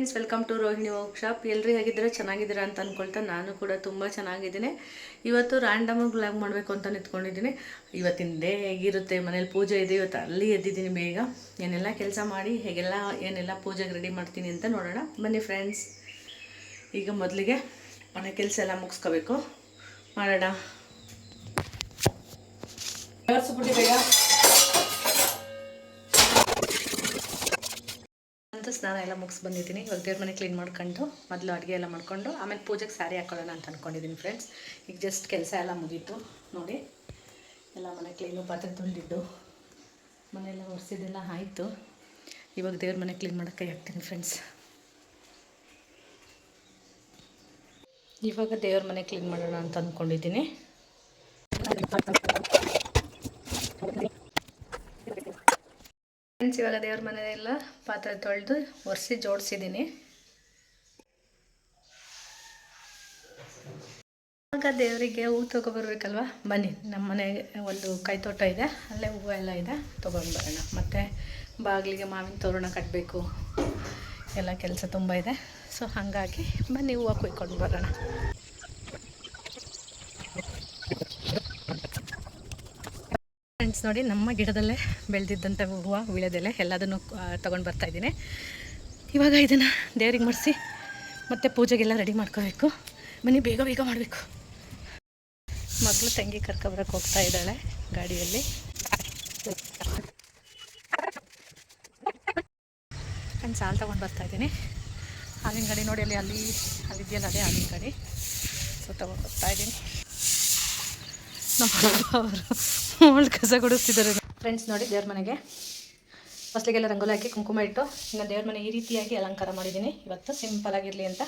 Friends welcome to Rohini workshop ಎಲ್ಲರೂ ಹೇಗಿದ್ದೀರಾ? ಚೆನ್ನಾಗಿದ್ದೀರಾ ಅಂತ ಅಂದ್ಕೊಳ್ತಾ ನಾನು ಕೂಡ ತುಂಬ ಚೆನ್ನಾಗಿದ್ದೀನಿ. ಇವತ್ತು ರ್ಯಾಂಡಮಾಗಿ ಬ್ಲಾಗ್ ಮಾಡಬೇಕು ಅಂತ ನಿಂತ್ಕೊಂಡಿದ್ದೀನಿ. ಇವತ್ತಿನ ಡೇ ಹೇಗಿರುತ್ತೆ? ಮನೇಲಿ ಪೂಜೆ ಇದೆ, ಇವತ್ತು ಅಲ್ಲಿ ಎದ್ದಿದ್ದೀನಿ ಬೇಗ. ಏನೆಲ್ಲ ಕೆಲಸ ಮಾಡಿ, ಹೇಗೆಲ್ಲ, ಏನೆಲ್ಲ ಪೂಜೆಗೆ ರೆಡಿ ಮಾಡ್ತೀನಿ ಅಂತ ನೋಡೋಣ. ಬನ್ನಿ ಫ್ರೆಂಡ್ಸ್ ಈಗ ಮೊದಲಿಗೆ ಮನೆ ಕೆಲಸ ಎಲ್ಲ ಮುಗಿಸ್ಕೋಬೇಕು. ಮಾಡೋಣ. ಬೇಗ. ಅಂತೂ ಸ್ನಾನ ಎಲ್ಲ ಮುಗಿಸಿ ಬಂದಿದ್ದೀನಿ. ಇವಾಗ ದೇವ್ರ ಮನೆ ಕ್ಲೀನ್ ಮಾಡ್ಕೊಂಡು ಮೊದಲು ಅಡುಗೆ ಎಲ್ಲ ಮಾಡ್ಕೊಂಡು ಆಮೇಲೆ ಪೂಜೆಗೆ ಸ್ಯಾರಿ ಹಾಕೊಳ್ಳೋಣ ಅಂತ ಅಂದ್ಕೊಂಡಿದ್ದೀನಿ ಫ್ರೆಂಡ್ಸ್ ಈಗ ಜಸ್ಟ್ ಕೆಲಸ ಎಲ್ಲ ಮುಗೀತು. ನೋಡಿ, ಎಲ್ಲ ಮನೆ ಕ್ಲೀನು ಪಾತ್ರೆ ತುಂಬಿದ್ದು ಮನೆಯೆಲ್ಲ ಒರೆಸಿದ್ದೆಲ್ಲ ಆಯಿತು. ಇವಾಗ ದೇವ್ರ ಮನೆ ಕ್ಲೀನ್ ಮಾಡೋಕ್ಕೆ ಹಾಕ್ತೀನಿ ಫ್ರೆಂಡ್ಸ್ ಇವಾಗ ದೇವ್ರ ಮನೆ ಕ್ಲೀನ್ ಮಾಡೋಣ ಅಂತ ಅಂದ್ಕೊಂಡಿದ್ದೀನಿ ಫ್ರೆಂಡ್ಸ್ ಇವಾಗ ದೇವ್ರ ಮನೆಯೆಲ್ಲ ಪಾತ್ರೆ ತೊಳೆದು ಒರೆಸಿ ಜೋಡಿಸಿದ್ದೀನಿ ಆಗ ದೇವರಿಗೆ ಹೂ ತೊಗೊಬರ್ಬೇಕಲ್ವ? ಬನ್ನಿ, ನಮ್ಮ ಮನೆಗೆ ಒಂದು ಕೈತೋಟ ಇದೆ, ಅಲ್ಲೇ ಹೂವು ಎಲ್ಲ ಇದೆ ತೊಗೊಂಡು ಬರೋಣ ಮತ್ತು ಬಾಗಿಲಿಗೆ ಮಾವಿನ ತೋರಣ ಕಟ್ಟಬೇಕು ಎಲ್ಲ ಕೆಲಸ ತುಂಬ ಇದೆ. ಸೊ ಹಾಗಾಗಿ ಬನ್ನಿ ಹೂವು ಕುಯ್ಕೊಂಡು ಬರೋಣ ಫ್ರೆಂಡ್ಸ್ ನೋಡಿ, ನಮ್ಮ ಗಿಡದಲ್ಲೇ ಬೆಳೆದಿದ್ದಂಥ ಹೂವು ವೀಳ್ಯದೆಲೆ ಎಲ್ಲದನ್ನು ತೊಗೊಂಡು ಬರ್ತಾಯಿದ್ದೀನಿ ಇವಾಗ ಇದನ್ನು ದೇವ್ರಿಗೆ ಮಾಡಿಸಿ ಮತ್ತು ಪೂಜೆಗೆಲ್ಲ ರೆಡಿ ಮಾಡ್ಕೋಬೇಕು. ಮನೆ ಬೇಗ ಬೇಗ ಮಾಡಬೇಕು. ಮಗಳು ತಂಗಿ ಕರ್ಕೊಬರಕ್ಕೆ ಹೋಗ್ತಾ ಇದ್ದಾಳೆ ಗಾಡಿಯಲ್ಲಿ. ನಾನು ಸಾಲು ತೊಗೊಂಡು ಬರ್ತಾಯಿದ್ದೀನಿ ಹಾಲಿನ ಗಾಡಿ ನೋಡಿ, ಅಲ್ಲಿ ಅಲ್ಲಿ, ಅಲ್ಲಿದೆಯಲ್ಲ, ಅದೇ ಹಾಲಿನ ಗಾಡಿ. ಸೊ ತೊಗೊಂಡು ಬರ್ತಾಯಿದ್ದೀನಿ ನಮ್ಮ ಅವರು ಓಲ್ಡ್ ಕಸ ಗುಡಿಸ್ತಿದ್ದಾರೆ. ಫ್ರೆಂಡ್ಸ್ ನೋಡಿ, ದೇವ್ರ ಮನೆಗೆ. ಫಸ್ಲಿಗೆಲ್ಲ ರಂಗೋಲಿ ಹಾಕಿ ಕುಂಕುಮ ಇಟ್ಟು, ಇನ್ನು ದೇವ್ರ ಮನೆ ಈ ರೀತಿಯಾಗಿ ಅಲಂಕಾರ ಮಾಡಿದ್ದೀನಿ. ಇವತ್ತು ಸಿಂಪಲ್ ಆಗಿರಲಿ ಅಂತ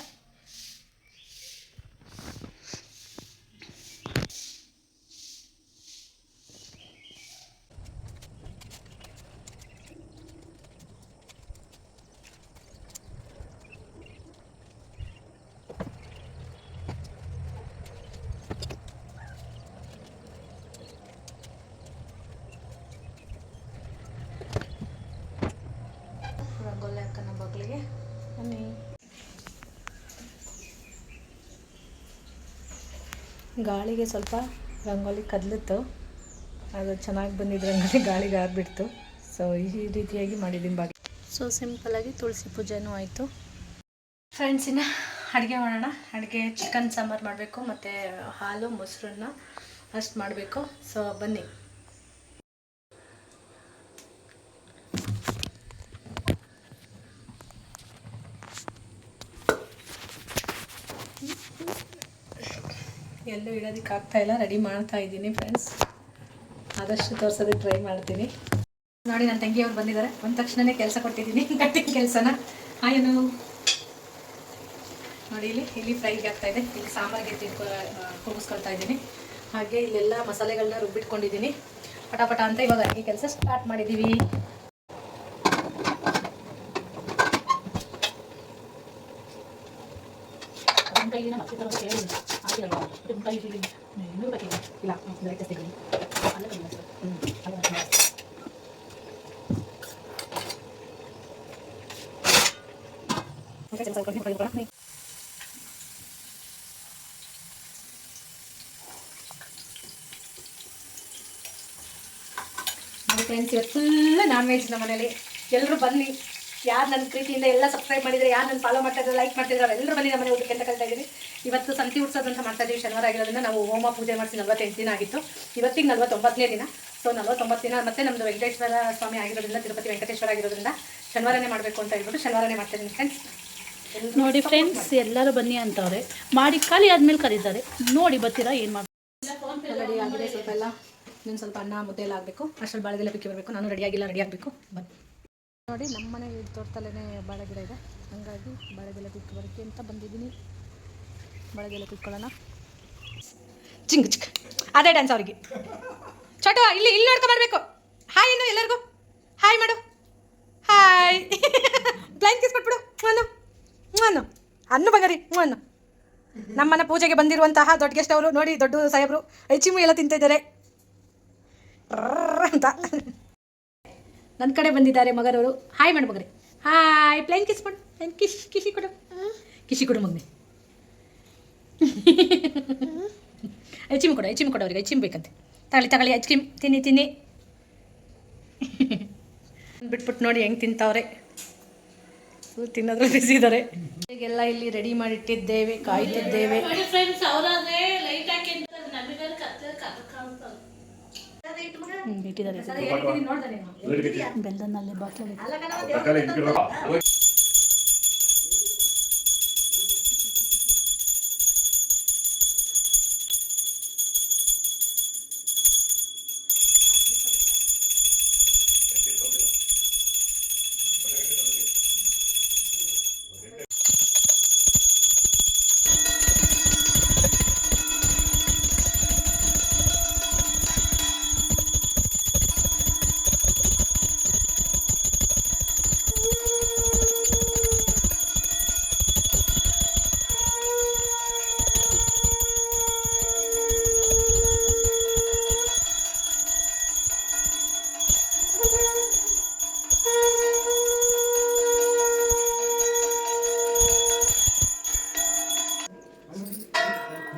ರಂಗೋಲಿ ಹಾಕೋಣ ಬಗ್ಲಿಗೆ ಬನ್ನಿ ಗಾಳಿಗೆ ಸ್ವಲ್ಪ ರಂಗೋಲಿ ಕದಲಿತ್ತು. ಅದು ಚೆನ್ನಾಗಿ ಬಂದಿದ್ದು ರಂಗೋಲಿ ಗಾಳಿಗೆ ಆರ್ಬಿಡ್ತು. ಸೊ ಈ ರೀತಿಯಾಗಿ ಮಾಡಿದ್ದೀನಿ ಬಾಗಿ ಸೊ ಸಿಂಪಲಾಗಿ ತುಳಸಿ ಪೂಜೆನೂ ಆಯಿತು. ಫ್ರೆಂಡ್ಸಿನ ಅಡುಗೆ ಮಾಡೋಣ. ಅಡುಗೆ ಚಿಕನ್ ಸಾಂಬಾರು ಮಾಡಬೇಕು, ಮತ್ತು ಹಾಲು, ಮೊಸರನ್ನ ಅಷ್ಟು ಮಾಡಬೇಕು. ಸೊ ಬನ್ನಿ. ಎಲ್ಲೂ ಇಡೋದಕ್ಕೆ ಆಗ್ತಾ ಇಲ್ಲ. ರೆಡಿ ಮಾಡ್ತಾ ಇದ್ದೀನಿ ಫ್ರೆಂಡ್ಸ್ ಆದಷ್ಟು ತೋರ್ಸೋದಕ್ಕೆ ಟ್ರೈ ಮಾಡ್ತೀನಿ. ನೋಡಿ, ನನ್ನ ತಂಗಿಯವ್ರು ಬಂದಿದ್ದಾರೆ. ಬಂದ ತಕ್ಷಣನೇ ಕೆಲಸ ಕೊಟ್ಟಿದ್ದೀನಿ. ಕಟ್ಟಿಂಗ್ ಕೆಲಸನ. ಏನು ನೋಡಿ, ಇಲ್ಲಿ ಇಲ್ಲಿ ಫ್ರೈಗೆ ಆಗ್ತಾ ಇದೆ. ಇಲ್ಲಿ ಸಾಂಬಾರಿಗೆ ತಿನ್ಕೊ ಕೂಗಿಸ್ಕೊಳ್ತಾ ಇದ್ದೀನಿ. ಹಾಗೆ ಇಲ್ಲೆಲ್ಲ ಮಸಾಲೆಗಳನ್ನ ರುಬ್ಬಿಟ್ಕೊಂಡಿದ್ದೀನಿ. ಪಟಾಪಟ ಅಂತ ಇವಾಗ ಅಡುಗೆ ಕೆಲಸ ಸ್ಟಾರ್ಟ್ ಮಾಡಿದ್ದೀವಿ ಕೈಲಿನ ಮತ್ತೆ ತರೋದು ಹೇಳಿ ಆಗಿರಲ್ಲ ನಿಮ್ಮ ಕೈಲಿ ಇನ್ನೂರು ರೂಪಾಯಿ ಇಲ್ಲ ಡೈರೆಕ್ಟ್ ಸಿಗಲಿ ಅಲ್ಲ ಕಮ್ಮಿ ಸರ್ ಹ್ಞೂ ಅಲ್ಲ ಕಮ್ಮಿ Okay, ಸ್ವಲ್ಪ ಸ್ವಲ್ಪ ಸ್ವಲ್ಪ ನೋಡಿ ಫ್ರೆಂಡ್ಸ್ ಇವತ್ತು ಫುಲ್ ನಾನ್ ವೆಜ್ ನಮ್ಮ ಮನೇಲಿ ಎಲ್ಲರೂ ಬನ್ನಿ ಯಾರು ನನ್ನ ಪ್ರೀತಿಯಿಂದ ಎಲ್ಲ ಸಬ್ಸ್ಕ್ರೈಬ್ ಮಾಡಿದ್ರೆ ಯಾರು ನನ್ನ ಫಾಲೋ ಮಾಡ್ತಾ ಇದ್ದಾರೆ ಲೈಕ್ ಮಾಡ್ತಿದ್ದಾರೆ ಅವರೆಲ್ಲರೂ ಬನ್ನಿ ನಮ್ಮನೆ ಊಟಕ್ಕೆ ಅಂತ ಕಳ್ತಾ ಇದ್ದೀವಿ ಇವತ್ತು ಸಂತಿ ಉಡ್ಸೋದಂತ ಮಾಡ್ತಾ ಇದ್ದೀವಿ. ಶನಿವಾರ ಆಗಿರೋದ್ರಿಂದ ನಾವು ಹೋಮ ಪೂಜೆ ಮಾಡಿಸಿ ನಲ್ವತ್ತೆಂಟು ದಿನ ಆಗಿತ್ತು. ಇವತ್ತಿಗೆ ನಲ್ವತ್ತೊಂಬತ್ತನೇ ದಿನ. ಸೊ ನಲ್ವತ್ತೊಂಬತ್ತು ದಿನ ಮತ್ತೆ ನಮ್ಮದು ವೆಂಕಟೇಶ್ವರ ಸ್ವಾಮಿ ಆಗಿರೋದ್ರಿಂದ ತಿರುಪತಿ ವೆಂಕಟೇಶ್ವರ ಆಗಿರೋದ್ರಿಂದ ಶನಿವಾರನೇ ಮಾಡಬೇಕು ಅಂತ ಹೇಳ್ಬಿಟ್ಟು ಶನಿವಾರನೇ ಮಾಡ್ತೀನಿ ಇದ್ದೀನಿ ಫ್ರೆಂಡ್ಸ್ ನೋಡಿ ಫ್ರೆಂಡ್ಸ್ ಎಲ್ಲರೂ ಬನ್ನಿ ಅಂತವ್ರೆ. ಮಾಡಿ ಖಾಲಿ ಆದ್ಮೇಲೆ ಕರೀತಾರೆ. ನೋಡಿ ಬರ್ತೀರಾ ಏನು ಮಾಡಿ ರೆಡಿ ಆಗಿದೆ ಸ್ವಲ್ಪ ಎಲ್ಲ. ಇನ್ನೊಂದು ಸ್ವಲ್ಪ ಅನ್ನ ಮುದ್ದೆ ಎಲ್ಲ ಆಗಬೇಕು. ಅಷ್ಟರಲ್ಲಿ ಬಾಳೆದೆಲ್ಲ ಬಿಕ್ಕಿ ಬರಬೇಕು. ನಾನು ರೆಡಿಯಾಗಿಲ್ಲ ರೆಡಿ ಆಗಬೇಕು. ಬನ್ನಿ. ನೋಡಿ, ನಮ್ಮ ಮನೆ ತೋಟದಲ್ಲೇ ಬಾಳೆ ಗಿಡ ಇದೆ. ಹಾಗಾಗಿ ಬಾಳೆ ಬರೋಕ್ಕೆ ಅಂತ ಬಂದಿದ್ದೀನಿ. ಬಾಳೆದೆಲ್ಲ ಕುತ್ಕೊಳ್ಳೋಣ ಚಿಂಗ್ ಚಿಕ್ಕ ಅದೇ ಡ್ಯಾನ್ಸ್ ಅವರಿಗೆ. ಚೋಟ ಇಲ್ಲಿ ಇಲ್ಲಿ ನೋಡ್ಕೊಂಡು ಬರಬೇಕು. ಹಾಯ್ ಇನ್ನು ಎಲ್ಲರಿಗೂ. ಹಾಯ್ ಮಾಡು. ಹಾಯ್ ಬ್ಲೈಂಡ್ ಕಿಸ್ ಕೊಟ್ಬಿಡು. ಅನ್ನು. ಅನ್ನು. ಅನ್ನು ಬಗರಿ. ಅನ್ನು. ನಮ್ಮನೆ ಪೂಜೆಗೆ ಬಂದಿರುವಂತಹ ದೊಡ್ಡ ಗೆಸ್ಟ್ ಅವರು ನೋಡಿ, ದೊಡ್ಡ ಸಾಹೇಬರು. ಐಚಿಮು ಎಲ್ಲ ತಿಂತಿದ್ದಾರೆ. ಅಂತ. ನನ್ನ ಕಡೆ ಬಂದಿದ್ದಾರೆ ಮಗರವರು ಹಾಯ್ ಮಾಡು ಮಗನೇ. ಹಾಯ್ ಪ್ಲೇನ್ ಕಿಸ್ ಕೊಡು ಪ್ಲೇನ್ ಕಿಶ್ ಕಿಶಿ ಕೊಡು. ಕಿಶಿ ಕೊಡು ಮಗನೇ. ಐಚಿಮ್ ಕೊಡು ಕ್ರೀಮ್ ಕೊಡು ಅವ್ರಿಗೆ. ಐಚಿಮ್ ಬೇಕಂತೆ. ತಗಳಿ ತಗಳಿ ಐಸ್ ಕ್ರೀಮ್ ತಿನ್ನಿ ತಿನ್ನಿ. ಬಿಟ್ಬಿಟ್ಟು ನೋಡಿ ಹೆಂಗೆ ತಿಂತಾವ್ರೆ. ತಿನ್ನೋದ್ರ ಬಿಸಿ ಇದ್ದಾರೆ ಈಗೆಲ್ಲ ಇಲ್ಲಿ ರೆಡಿ ಮಾಡಿಟ್ಟಿದ್ದೇವೆ, ಕಾಯ್ತಿದ್ದೇವೆ. ಬಿಟ್ಟಿದ್ದಾರೆ ಬೆಲ್ಲದಲ್ಲಿ ಬಾಕಿ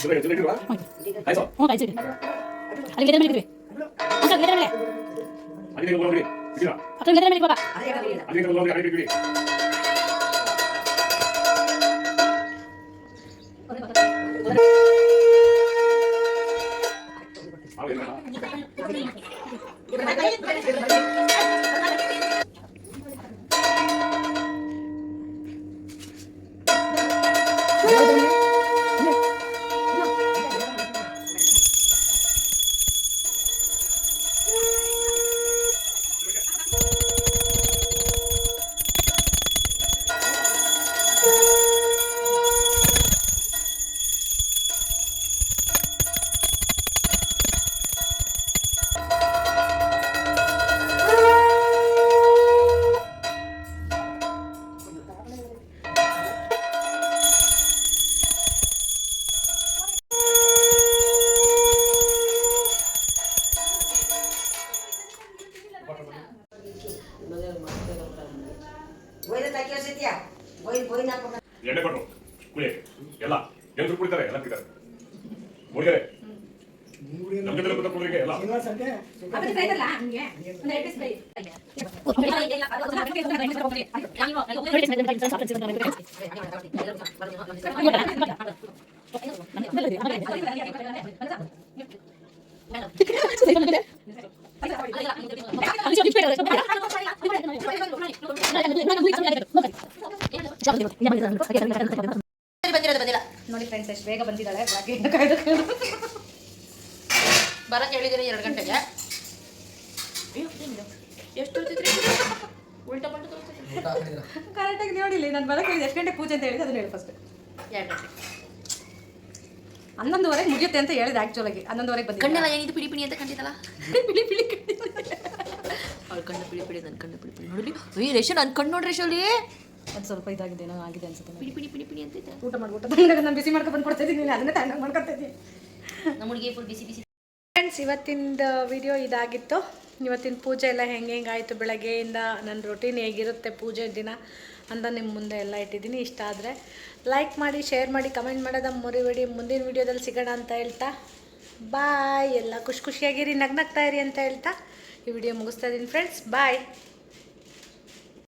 चले चले गेलो काय सो हो काय चले अरे गेले मेले अंकल गेले मेले अरे गेले बोलले किती अरे गेले मेले बाबा अरे गेले बोलले अरे गेले ಹೆಂಗಸರು ಕುಡಿತಾರೆ ಎಲ್ಲ ಕುಡಿತಾರೆ ಮುಡಿದರೆ ನಮ್ಮ ಜೊತೆ ಕೂತ ಕುಡಿದ್ರೆ ಎಲ್ಲ ನೋಡಿ ಫ್ರೆಂಡ್ಸ್ ಎಷ್ಟು ಬೇಗ ಬಂದಿದ್ದಾಳೆ ಬೆಳಗ್ಗೆ ಕಾಯ್ದು ಬರಕ್ಕೆ ಹೇಳಿದ್ದೀನಿ ಎರಡು ಗಂಟೆಗೆ. ಎಷ್ಟು ಉಲ್ಟಾ ಪಲ್ಟಾ ಕರೆಕ್ಟಾಗಿ ನೋಡಿಲ್ಲ ನಾನು ಬರಕ್ಕೆ ಹೇಳಿದೆ ಎಷ್ಟು ಗಂಟೆ ಪೂಜೆ ಅಂತ ಹೇಳಿದೆ ಅದನ್ನ ಹೇಳಿ ಫಸ್ಟ್ ಎರಡು ಗಂಟೆ. ಹನ್ನೊಂದುವರೆಗೆ ಮುಗಿಯುತ್ತೆ ಅಂತ ಹೇಳಿದೆ ಆ್ಯಕ್ಚುಲಾಗಿ ಹನ್ನೊಂದುವರೆಗೆ ಬಂದು ಕಣ್ಣೆಲ್ಲ ಏನಿದು ಪಿಡಿ ಪಿಡಿ ಅಂತ ಕಂಡಿದ್ದಲ್ಲ? ಪಿಳಿ ಪಿಳಿ ಅವ್ಳ ಕಣ್ಣು ಪಿಡಿ ಪಿಡಿ ನನ್ನ ಕಣ್ಣು ಪಿಡಿ ಪಿಡಿ. ನೋಡಿ ಅಯ್ಯ ರೇಷನ್ ನನ್ನ ಕಣ್ಣು ನೋಡ್ರಿ ರೇಷಲ್ಲಿ ಅದು ಸ್ವಲ್ಪ ಇದಾಗಿದೆ ಏನೋ ಆಗಿದೆ ಅನ್ಸುತ್ತೆ ಪಿಡಿ ಪಿಡಿ ಪಿಡಿ ಪಿಡಿ ಅಂತ ಊಟ ಮಾಡ್ಬಿಟ್ಟು ನಾನು ಬಿಸಿ ಮಾಡ್ಕೊಂಡು ಬಂದು ಕೊಡ್ತಾ ಇದ್ದೀನಿ ಅದನ್ನೇ ತಣ್ಣಗೆ ಮಾಡ್ಕೊತಾ ಇದ್ದೀನಿ. ನಮ್ಮ ಹುಡುಗಿ ಫುಲ್ ಬಿಸಿ ಬಿಸಿ. ಫ್ರೆಂಡ್ಸ್ ಇವತ್ತಿನ ವಿಡಿಯೋ ಇದಾಗಿತ್ತು. ಇವತ್ತಿನ ಪೂಜೆ ಎಲ್ಲ ಹೆಂಗೆ ಹೆಂಗಾಯಿತು ಬೆಳಗ್ಗೆಯಿಂದ ನನ್ನ ರೊಟೀನ್ ಹೇಗಿರುತ್ತೆ ಪೂಜೆ ದಿನ ಅಂತ ನಿಮ್ಮ ಮುಂದೆ ಎಲ್ಲ ಇಟ್ಟಿದ್ದೀನಿ. ಇಷ್ಟ ಆದರೆ ಲೈಕ್ ಮಾಡಿ ಶೇರ್ ಮಾಡಿ ಕಮೆಂಟ್ ಮಾಡೋದ ಮುರಿಬೇಡಿ. ಮುಂದಿನ ವಿಡಿಯೋದಲ್ಲಿ ಸಿಗೋಣ ಅಂತ ಹೇಳ್ತಾ ಬಾಯ್ ಎಲ್ಲ ಖುಷಿ ಖುಷಿಯಾಗಿರಿ ನಗ್ನಗ್ತಾ ಇರಿ ಅಂತ ಹೇಳ್ತಾ ಈ ವಿಡಿಯೋ ಮುಗಿಸ್ತಾ ಇದ್ದೀನಿ. Friends bye